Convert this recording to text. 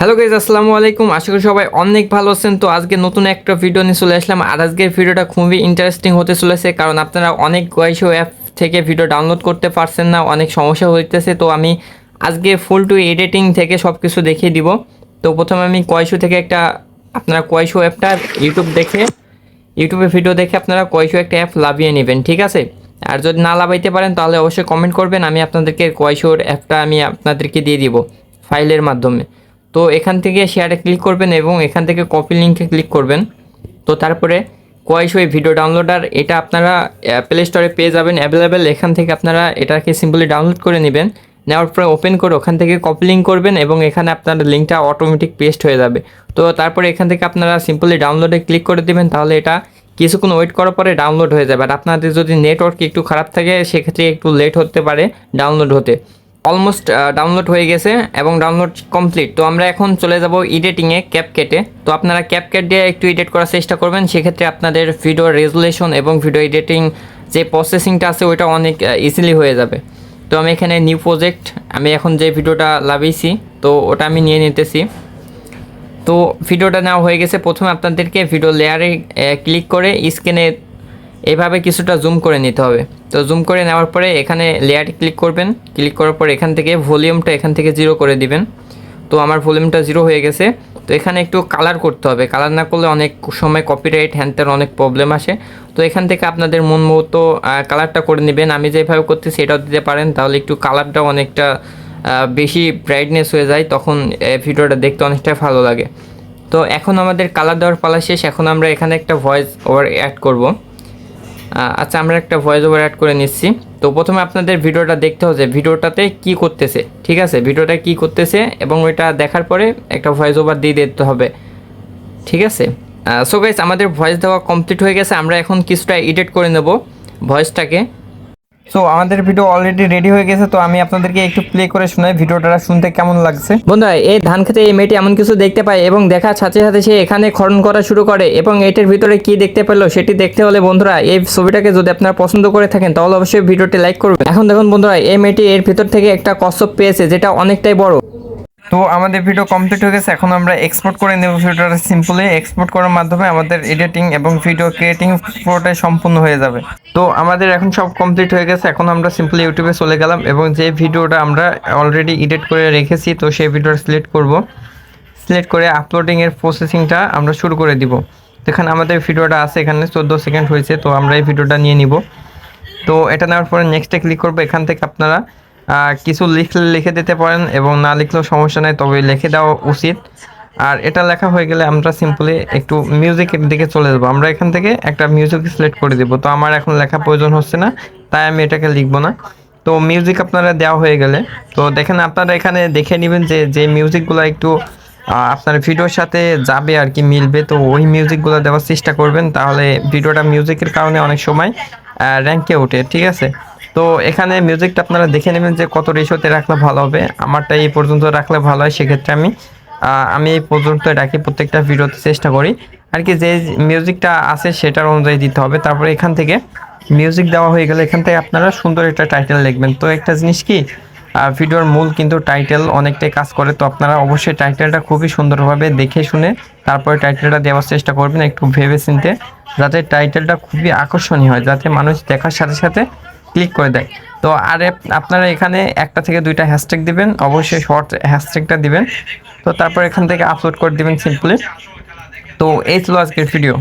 Hello guys আসসালামু আলাইকুম। আশা করি সবাই অনেক ভালো আছেন। তো আজকে নতুন একটা ভিডিও নিয়ে চলে আসলাম। আর আজকের ভিডিওটা খুবই ইন্টারেস্টিং হতে চলেছে, কারণ আপনারা অনেক ওয়াইশো অ্যাপ থেকে ভিডিও ডাউনলোড করতে পারছেন না, অনেক সমস্যা হইতেছে। তো আমি আজকে ফুল টু এডিটিং থেকে সব কিছু দেখিয়ে দিব। তো প্রথমে আমি কয়শো থেকে একটা, আপনারা কয়শো অ্যাপটা ইউটিউব দেখে ইউটিউবে ভিডিও দেখে আপনারা কয়শো একটা অ্যাপ লাভিয়ে নেবেন, ঠিক আছে? আর যদি না লাভাইতে পারেন, তাহলে অবশ্যই কমেন্ট করবেন। আমি আপনাদেরকে কয়শোর অ্যাপটা আমি আপনাদেরকে দিয়ে দিব ফাইলের মাধ্যমে। তো এখান থেকে শেয়ারে ক্লিক করবেন এবং এখান থেকে কপি লিঙ্কে ক্লিক করবেন। তো তারপরে কয়শো এই ভিডিও ডাউনলোডার এটা আপনারা প্লে স্টোরে পেয়ে যাবেন। অ্যাভেলেবেল এখান থেকে আপনারা এটাকে সিম্পলি ডাউনলোড করে নেবেন। নেওয়ার পরে ওপেন করে ওখান থেকে কপি লিঙ্ক করবেন এবং এখানে আপনার লিঙ্কটা অটোমেটিক পেস্ট হয়ে যাবে। তো তারপরে এখান থেকে আপনারা সিম্পলি ডাউনলোডে ক্লিক করে দেবেন, তাহলে এটা কিছুক্ষণ ওয়েট করার পরে ডাউনলোড হয়ে যাবে। আর আপনাদের যদি নেটওয়ার্ক একটু খারাপ থাকে, সেক্ষেত্রে একটু লেট হতে পারে ডাউনলোড হতে। অলমোস্ট ডাউনলোড হয়ে গেছে এবং ডাউনলোড কমপ্লিট তো আমরা এখন চলে যাব এডিটিংয়ে ক্যাপ কেটে তো আপনারা ক্যাপ কেট দিয়ে একটু এডিট করার চেষ্টা করবেন। সেক্ষেত্রে আপনাদের ভিডিও রেজুলেশন এবং ভিডিও এডিটিং যে প্রসেসিংটা আছে, ওইটা অনেক ইজিলি হয়ে যাবে। তো আমি এখানে নিউ প্রজেক্ট আমি এখন যে ভিডিওটা লাভিয়েছি তো ওটা আমি নিয়ে নিতেছি। তো ভিডিওটা নেওয়া হয়ে গেছে। প্রথমে আপনাদেরকে ভিডিও লেয়ারে ক্লিক করে স্ক্রিনে এভাবে কিছুটা জুম করে নিতে হবে। তো জুম করে নেওয়ার পরে এখানে লেয়ারে ক্লিক করবেন। ক্লিক করার পর এখান থেকে ভলিউমটা এখান থেকে জিরো করে দিবেন। তো আমার ভলিউমটা জিরো হয়ে গেছে। তো এখানে একটু কালার করতে হবে। কালার না করলে অনেক সময় কপিরাইট হ্যান্ডের অনেক প্রবলেম আসে। তো এখান থেকে আপনাদের মন মতো কালারটা করে নেবেন। আমি যেভাবে করতেছি সেটাও দিতে পারেন। তাহলে একটু কালারটা অনেকটা বেশি ব্রাইটনেস হয়ে যায়। তখন ভিডিওটা দেখতে অনেকটা ভালো লাগে। তো এখন আমাদের কালার দেওয়ার পালা শেষ। এখন আমরা এখানে একটা ভয়েস ওভার অ্যাড করব। আচ্ছা আমরা একটা ভয়েস ওভার অ্যাড করে নিচ্ছি। তো প্রথমে আপনাদের ভিডিওটা দেখতে হবে ভিডিওটাতে কি করতেছে, ঠিক আছে? ভিডিওটা কি করতেছে এবং ওইটা দেখার পরে একটা ভয়েস ওভার দিয়ে দিতে হবে, ঠিক আছে? সো গাইস আমাদের ভয়েস দেওয়া কমপ্লিট হয়ে গেছে। আমরা এখন কিছুটা এডিট করে নেব ভয়েসটাকে সো আমাদের ভিডিও অলরেডি রেডি হয়ে গেছে, তো আমি আপনাদেরকে একটু প্লে করে শোনাই ভিডিওটা শুনতে কেমন লাগছে? বন্ধুরা, এই ধান খেতে এই মেয়েটি এমন কিছু দেখতে পায় এবং দেখার সাথে সাথে সে এখানে খনন করা শুরু করে এবং এটির ভিতরে কি দেখতে পেল সেটি দেখতে হলে বন্ধুরা, এই ছবিটাকে যদি আপনারা পছন্দ করে থাকেন, তাহলে অবশ্যই ভিডিওটি লাইক করবেন। এখন দেখুন বন্ধুরা, এই মেয়েটি এর ভিতর থেকে একটা কচ্ছপ পেয়েছে, যেটা অনেকটাই বড়। তো আমাদের ভিডিও কমপ্লিট হয়ে গেছে, এখন আমরা এক্সপোর্ট করে নেব ভিডিওটা সিম্পলি এক্সপোর্ট করার মাধ্যমে আমাদের এডিটিং এবং ভিডিও ক্রিয়েটিং পুরোটাই সম্পূর্ণ হয়ে যাবে। তো আমাদের এখন সব কমপ্লিট হয়ে গেছে, এখন আমরা সিম্পলি ইউটিউবে চলে গেলাম এবং যে ভিডিওটা আমরা অলরেডি এডিট করে রেখেছি, তো সেই ভিডিওটা সিলেক্ট করব। সিলেক্ট করে আপলোডিংয়ের প্রসেসিংটা আমরা শুরু করে দিব। এখানে আমাদের ভিডিওটা আছে এখানে, চোদ্দ সেকেন্ড হয়েছে, তো আমরা এই ভিডিওটা নিয়ে নিব। তো এটা নেওয়ার পরে নেক্সটে ক্লিক করব, এখান থেকে আপনারা কিছু লিখলে লিখে দিতে পারেন এবং না লিখলেও সমস্যা নেই, তবে লিখে দেওয়া উচিত। আর এটা লেখা হয়ে গেলে আমরা সিম্পলি একটু মিউজিকের দিকে চলে যাব। আমরা এখান থেকে একটা মিউজিক সিলেক্ট করে দেবো। তো আমার এখন লেখা প্রয়োজন হচ্ছে না, তাই আমি এটাকে লিখব না। তো মিউজিক আপনারা দেওয়া হয়ে গেলে, তো দেখেন আপনারা এখানে দেখে নেবেন যে যে মিউজিকগুলো একটু আপনার ভিডিওর সাথে যাবে আর কি, মিলবে। তো ওই মিউজিকগুলো দেওয়ার চেষ্টা করবেন, তাহলে ভিডিওটা মিউজিকের কারণে অনেক সময় র্যাঙ্কে ওঠে, ঠিক আছে? তো এখানে মিউজিকটা আপনারা দেখে নেবেন যে কত রেশিওতে রাখলে ভালো হবে। আমারটা এই পর্যন্ত রাখলে ভালো হয়, সেক্ষেত্রে আমি আমি এই পর্যন্ত রাখি প্রত্যেকটা ভিডিওতে চেষ্টা করি। আর কি যে মিউজিকটা আছে সেটার অনুযায়ী দিতে হবে। তারপরে এখান থেকে মিউজিক দেওয়া হয়ে গেলে এখান থেকে আপনারা সুন্দর একটা টাইটেল লিখবেন। তো একটা জিনিস কি ভিডিওর মূল কিন্তু টাইটেল অনেকটাই কাজ করে। তো আপনারা অবশ্যই টাইটেলটা খুবই সুন্দরভাবে দেখে শুনে তারপরে টাইটেলটা দেওয়ার চেষ্টা করবেন একটু ভেবে চিনতে যাতে টাইটেলটা খুবই আকর্ষণীয় হয়, যাতে মানুষ দেখার সাথে সাথে ক্লিক করে দেয়। তো আর আপনারা এখানে একটা থেকে দুইটা হ্যাশট্যাগ দিবেন, অবশ্যই শর্ট হ্যাশট্যাগটা দিবেন। তো তারপর এখান থেকে আপলোড করে দিবেন সিম্পলি। তো এই ছিল আজকের ভিডিও